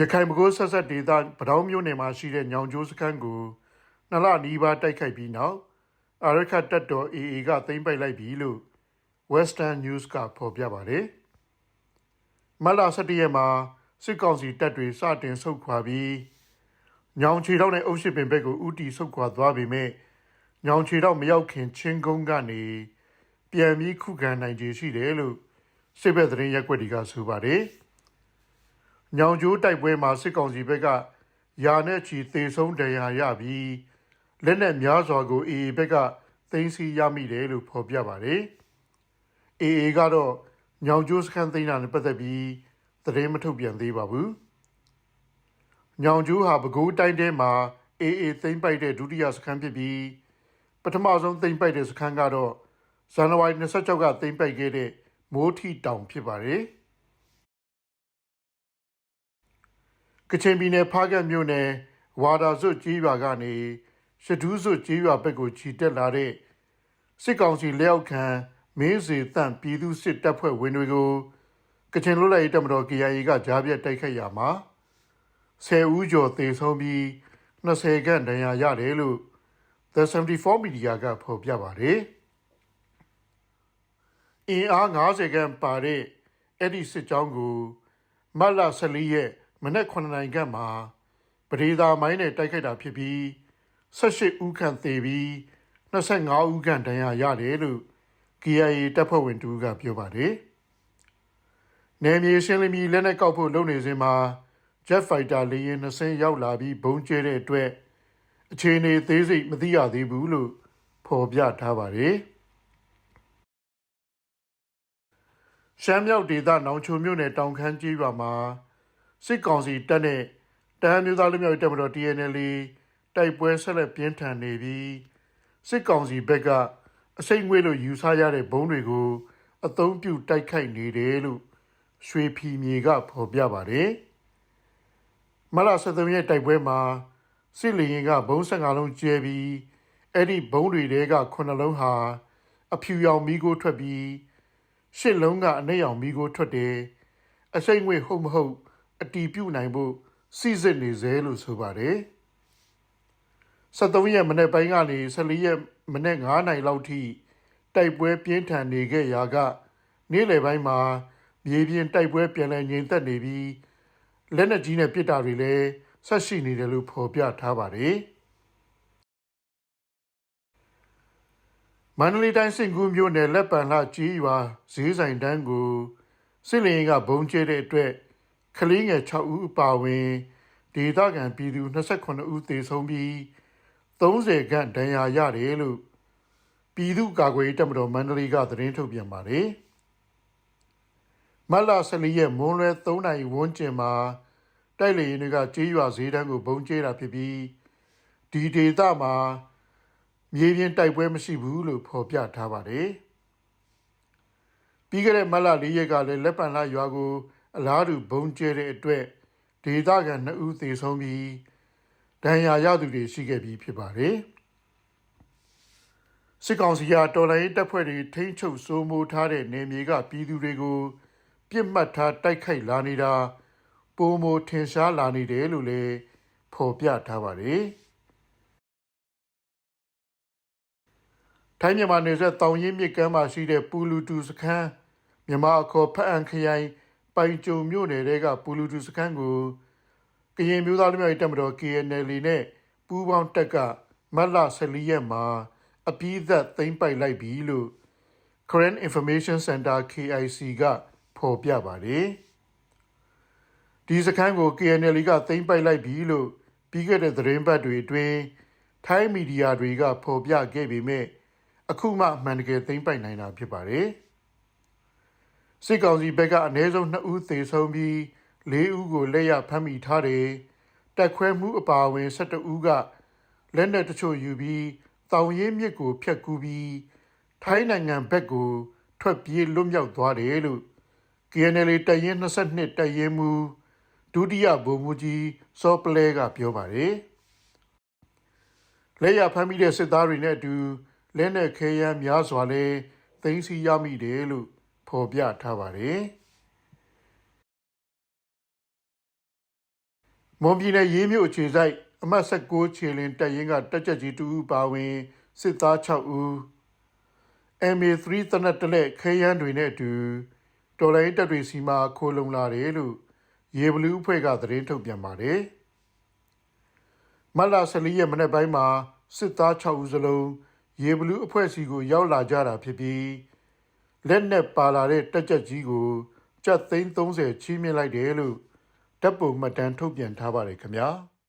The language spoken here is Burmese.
ရခိုင်မကိုဆက်ဆက်ဒေသဗတောင်းမြို့နယ်မှာရှိတဲ့ညောင်ကျိုးစခန်းကိုနှစ်လနီးပါးတိုက်ခိုက်ပြီးနောက်အာရခတ်တပ်တော် AA ကသိမ်းပိုက်လိုက်ပြီလို့ Western News ကဖော်ပြပါတယ်။မတ်လ17ရက်မှာစစ်ကောင်စီတပ်တွေစတင်ဆုတ်ခွာပြီးညောင်ချီတော့နဲ့အုပ်ရှိပင်ဘက်ကိုဥတီဆုတ်ခွာသွားပေမဲ့ညောင်ချီတော့မရောက်ခင်ချင်းကုန်းကနေပြန်ပြီးခုခံနိုင်ခြေရှိတယ်လို့စစ်ဘက်သတင်းရက်ွက်တွေကဆိုပါတယ်။ ညောင်ကျိုးတိုက်ပွဲမှာစစ်ကောင်စီဘက်ကယာနဲ့ချီသေဆုံးဒဏ်ရာရပြီးလက်နက်များစွာကို AA ဘက်ကသိမ်းဆည်းရမိတယ်လို့ဖော်ပြပါတယ်။ AA ကတော့ညောင်ကျိုးစခန်းသိမ်းတာနဲ့ပတ်သက်ပြီးသတင်းမထုတ်ပြန်သေးပါဘူး။ညောင်ကျိုးဟာပဲခူးတိုင်းထဲမှာ AA သိမ်းပိုက်တဲ့ဒုတိယစခန်းဖြစ်ပြီးပထမဆုံးသိမ်းပိုက်တဲ့စခန်းကတော့ဇန်နဝါရီ26ကသိမ်းပိုက်ခဲ့တဲ့မိုးထီတောင်ဖြစ်ပါတယ်။ ကချင်ပြည်နယ်ဖားကတ်မြို့နယ်ဝါဒါစွတ်ကြီးရွာကနေရှဒူးစွတ်ကြီးရွာဘက်ကိုခြိတက်လာတဲ့စစ်ကောင်စီလက်အောက်ခံမင်းစီတန့်ပြည်သူစစ်တပ်ဖွဲ့ဝင်တွေကိုကချင်လွတ်လပ်ရေးတပ်မတော် KIA ကကြားပြတ်တိုက်ခိုက်ရမှာ10ဦးကျော်သေဆုံးပြီး20ခန့်ဒဏ်ရာရတယ်လို့ The 74 Media ကဖော်ပြပါတယ်အင်အား90ခန့်ပါတဲ့အဲ့ဒီစစ်ကြောင်းကိုမတ်လ14ရက် မနက်9နာရီခန့်မှာပဒေသာမိုင်းနဲ့တိုက်ခိုက်တာဖြစ်ပြီး18ဦးခန့်သေပြီး25ဦးခန့်ဒဏ်ရာရတယ်လို့ KIA တပ်ဖွဲ့ဝင်တူကပြောပါတယ်။နယ်မြေရှင်းလင်းပြီးလက်နက်ကောက်ဖို့လုပ်နေစဉ်မှာ Jet Fighter လေယာဉ်2စင်းရောက်လာပြီးဘုံကျဲတဲ့အတွက်အခြေအနေသေးစိတ်မသိရသေးဘူးလို့ဖော်ပြထားပါတယ်။ရှမ်းမြောက်ဒေသနောင်ချိုမြို့နယ်တောင်ခမ်းကြီးရွာမှာ စစ်ကောင်စီတပ်နဲ့တမ်းမျိုးသားလူမျိုးရေးတပ်မတော် TNL တိုက်ပွဲဆက်လက်ပြင်းထန်နေပြီးစစ်ကောင်စီဘက်ကအစိတ်ငွေလို့ယူဆရတဲ့ဘုံတွေကိုအသုံးပြုတိုက်ခိုက်နေတယ်လို့ရွှေဖီမြေကဖော်ပြပါတယ်။မလ73ရက်တိုက်ပွဲမှာစစ်လေရင်ကဘုံ15လုံးကျဲပြီးအဲ့ဒီဘုံတွေတဲက9လုံးဟာအဖြူရောင်မီးကိုထွက်ပြီးရှစ်လုံးကအနှဲ့ရောင်မီးကိုထွက်တယ်။အစိတ်ငွေဟုတ်မဟုတ် အတီးပြုတ်နိုင်ဖို့စီစစ်နေစေလို့ဆိုပါတယ်။73ရက်မနေ့ပိုင်းကနေ14ရက်မနေ့9နိုင်လောက်ထိတိုက်ပွဲပြင်းထန်နေခဲ့ရာက နေ့လယ်ပိုင်းမှာမြေပြင်တိုက်ပွဲပြန်လည်ငြိမ်သက်နေပြီးလက်နက်ကြီးနဲ့ပစ်တာတွေလည်းဆက်ရှိနေတယ်လို့ဖော်ပြထားပါတယ်။မန္တလေးတိုင်းစင်ကူးမြို့နယ်လက်ပံလှကြီးရွာဈေးဆိုင်တန်းကိုစစ်လင်းကဘုံကျဲတဲ့အတွက် ကလေးငယ်6ဦးအပါအဝင်ဒေသခံပြည်သူ28ဦးသေဆုံးပြီး30ခန့်ဒဏ်ရာရတယ်လို့ပြည်သူ့ကာကွယ်ရေးတပ်မတော်မန္တလေးကသတင်းထုတ်ပြန်ပါတယ်။မတ်လ14ရက်မွန်းလွဲ3နာရီဝန်းကျင်မှာတိုက်လေရင်တွေကကြေးရွာဈေးတန်းကိုဘုံကျဲတာဖြစ်ပြီးဒီဒေသမှာမြေပြင်တိုက်ပွဲမရှိဘူးလို့ဖော်ပြထားပါတယ်။ပြီးခဲ့တဲ့မတ်လ၄ရက်ကလည်းလက်ပံလာရွာကို အလားတူဘုံကျဲတဲ့အတွက်ဒေသခံ2ဦးသေဆုံးပြီးဒဏ်ရာရသူတွေရှိခဲ့ပြီးဖြစ်ပါတယ်။စစ်ကောင်စီကတော်လိုင်းတပ်ဖွဲ့တွေထိန်းချုပ်စိုးမိုးထားတဲ့နေမြေကပြည်သူတွေကိုပြစ်မှတ်ထားတိုက်ခိုက်လာနေတာပုံမထင်ရှားလာနေတယ်လို့လည်းဖော်ပြထားပါတယ်။ထိုင်းမြန်မာနယ်စပ်တောင်ရင်မြစ်ကမ်းမှာရှိတဲ့ပူလူတူစခန်းမြန်မာအခေါ်ဖက်အန်ခရိုင် ပိုင်ကြုံမြို့နယ်တဲကပူလူတူစခန်းကိုကရင်မျိုးသားလူမျိုးရေးတပ်မတော် KNL နဲ့ပူးပေါင်းတပ်ကမတ်လ14ရက်မှာအပြည့်သက်သိမ်းပိုက်လိုက်ပြီလို့ Current Information Center KIC ကဖော်ပြပါတယ်။ဒီစခန်းကို KNL ကသိမ်းပိုက်လိုက်ပြီလို့ပြီးခဲ့တဲ့သတင်းပတ်တွေအတွင်းထိုင်းမီဒီယာတွေကဖော်ပြခဲ့ပေမဲ့အခုမှအမှန်တကယ်သိမ်းပိုက်နိုင်တာဖြစ်ပါတယ်။ စစ်ကောင်စီဘက်ကအနည်းဆုံး2ဦးသေဆုံးပြီး4ဦးကိုလက်ရဖမ်းမိထားတယ်။တက်ခွဲမှုအပါအဝင်12ဦးကလက်နက်တချို့ယူပြီးတောင်ရင်မြစ်ကိုဖျက်ကူးပြီးထိုင်းနိုင်ငံဘက်ကိုထွက်ပြေးလွတ်မြောက်သွားတယ်လို့ KNL တရင်22တရင်မူဒုတိယဗိုလ်မှူးကြီးစောပလဲကပြောပါတယ်။လက်ရဖမ်းမိတဲ့စစ်သားတွေနဲ့အတူလက်နက်ခဲယမ်းများစွာလဲသိမ်းဆည်းရမိတယ်လို့ ဖော်ပြထားပါတယ်။မွန်ပြည်နယ်ရေးမြို့အခြေစိုက်အမှတ်16ခြေလင်တပ်ရင်းကတက်ကြက်ကြီးတူဦးပါဝင်စစ်သား6ဦး MA3 တနက်တလက်ခဲယမ်းတွေနဲ့အတူတော်လိုင်းတပ်တွေစီမှာခိုးလုံလာတယ်လို့ရေဘလူးအဖွဲ့ကသတင်းထုတ်ပြန်ပါတယ်မတ်လ14ရက်မနေ့ပိုင်းမှာစစ်သား6ဦးစလုံးရေဘလူးအဖွဲ့စီကိုရောက်လာကြတာဖြစ်ပြီး လက်နက်ပါလာတဲ့တက်ကြက်ကြီးကိုကြက်သိန်း30ချီးမြှင့်လိုက်တယ်လို့တပ်ပုံမှတ်တမ်းထုတ်ပြန်ထားပါတယ်ခင်ဗျာ။